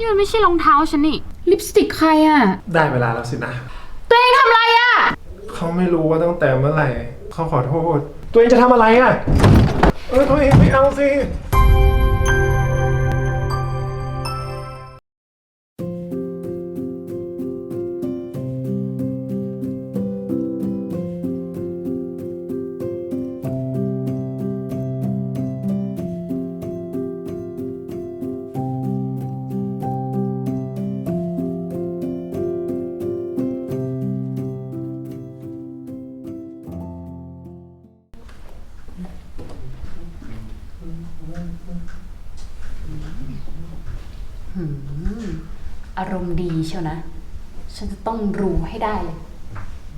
นี่มันไม่ใช่รองเท้าฉันนี่ ลิปสติกใครอะได้เวลาแล้วสินะ ตัวเองทำอะไรอะเขาไม่รู้ว่าตั้งแต่เมื่อไหร่ เขาขอโทษ ตัวเองจะทำอะไรอะ เออตัวเองไม่เอาสิ อารมณ์ดีเชียวนะ ฉันจะต้องรู้ให้ได้เลย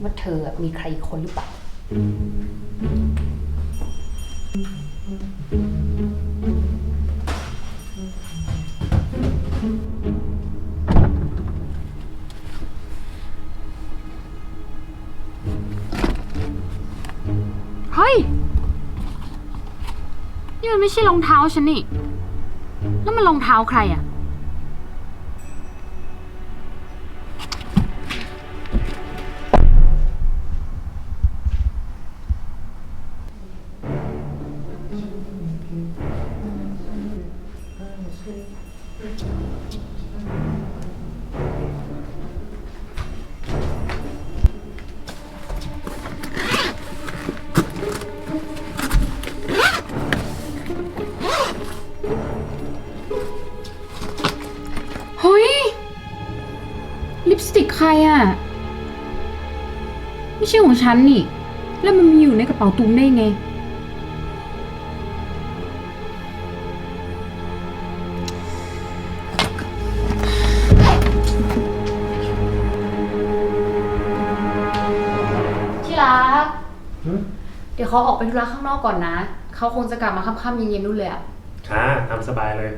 ว่าเธอมีใครอีกคนหรือเปล่า เฮ้ย นี่มันไม่ใช่รองเท้าฉันนี่ แล้วมันรองเท้าใครอะ เฮ้ย ลิปสติกใครอะไม่ใช่ของฉันนี่ แล้วมันมีอยู่ในกระเป๋าตุ้มได้ไง ดี๋ยวเขาออกไปธุระข้างนอกก่อนนะ เขาคงจะกลับมาค่ำๆเย็นๆนู่นเลยอะค่ะทำสบายเลย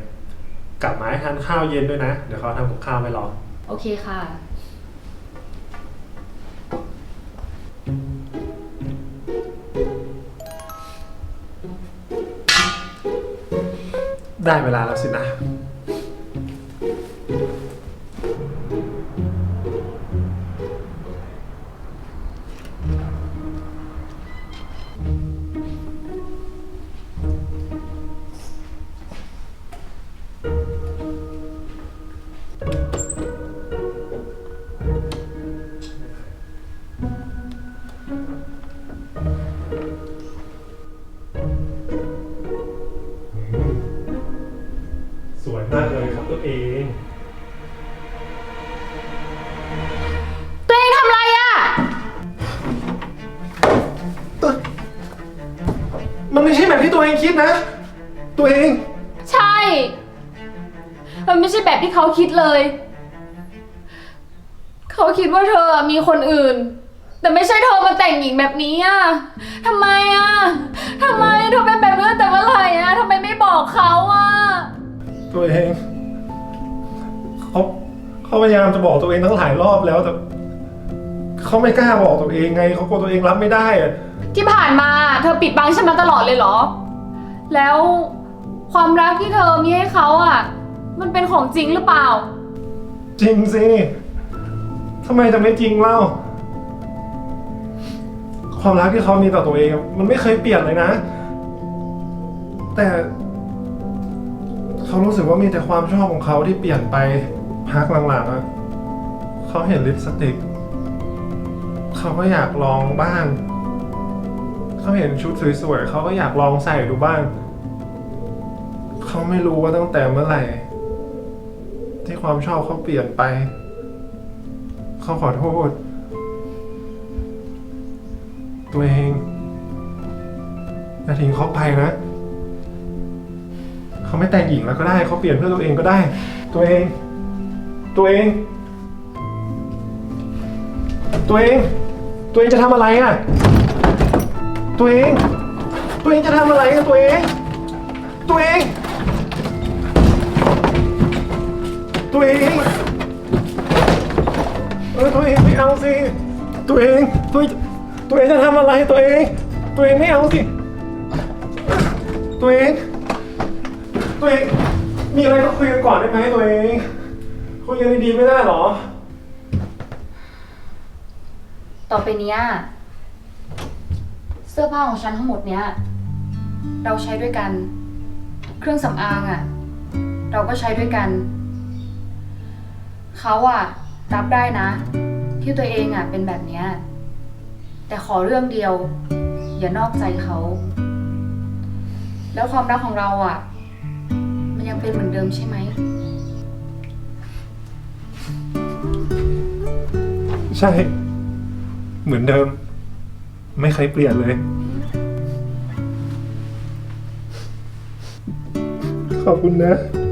กลับมาให้ทานข้าวเย็นด้วยนะ เดี๋ยวเขาทำกับข้าวไว้รอ โอเคค่ะ ได้เวลาแล้วสินะ มากเลยครับตัวเอง ตัวเองทำอะไรอะมันไม่ใช่แบบที่ตัวเองคิดนะ ตัวเอง ใช่ มันไม่ใช่แบบที่เขาคิดเลย เขาคิดว่าเธอมีคนอื่น แต่ไม่ใช่เธอมาแต่งหญิงแบบนี้อะทำไมอะทำไมเธอเป็นแบบนี้ตั้งแต่เมื่อไหร่อะทำไมไม่บอกเขาอะ ตัวเองเขาเขาพยายามจะบอกตัวเองตั้งหลายรอบแล้วแต่เขาไม่กล้าบอกตัวเองไงเขากลัวตัวเองรับไม่ได้อะที่ผ่านมาเธอปิดบังฉันมาตลอดเลยเหรอ แล้วความรักที่เธอมีให้เขาอะมันเป็นของจริงหรือเปล่า จริงสิทำไมจะไม่จริงเล่า ความรักที่เขามีต่อตัวเองอะมันไม่เคยเปลี่ยนเลยนะ แต่ เขารู้สึกว่ามีแต่ความชอบของเขาที่เปลี่ยนไปพักหลังๆอะเขาเห็นลิปสติก เขาก็อยากลองบ้าง เขาเห็นชุดสวยๆเขาก็อยากลองใส่ดูบ้าง เขาไม่รู้ว่าตั้งแต่เมื่อไหร่ ที่ความชอบเขาเปลี่ยนไป เขาขอโทษ ตัวเองอย่าทิ้งเขาไปนะ เขาไม่แต่งหญิงแล้วก็ได้เขาเปลี่ยนเพื่อตัวเองก็ได้ ตัวเอง ตัวเอง ตัวเอง ตัวเองจะทำอะไรอะ ตัวเอง ตัวเองจะทำอะไรอะตัวเอง ตัวเอง ตัวเองเออตัวเองไม่เอาสิตัวเองตัวเองตัวเองจะทำอะไรตัวเอง ตัวเองไม่เอาสิ ตัวเอง ก่อนได้ไหมตัวเองคุยกันดีๆไม่ได้หรอ ต่อไปเนี้ยเสื้อผ้าของฉันทั้งหมดเนี้ย เราใช้ด้วยกัน เครื่องสำอางอะ่ะ เราก็ใช้ด้วยกัน เขาอะ่ะ รับได้นะ ที่ตัวเองอะ่ะเป็นแบบเนี้ย แต่ขอเรื่องเดียว อย่านอกใจเขา แล้วความรักของเราอะ่ะ ยังเป็นเหมือนเดิมใช่ไหม ใช่ เหมือนเดิม ไม่เคยเปลี่ยนเลย ขอบคุณนะ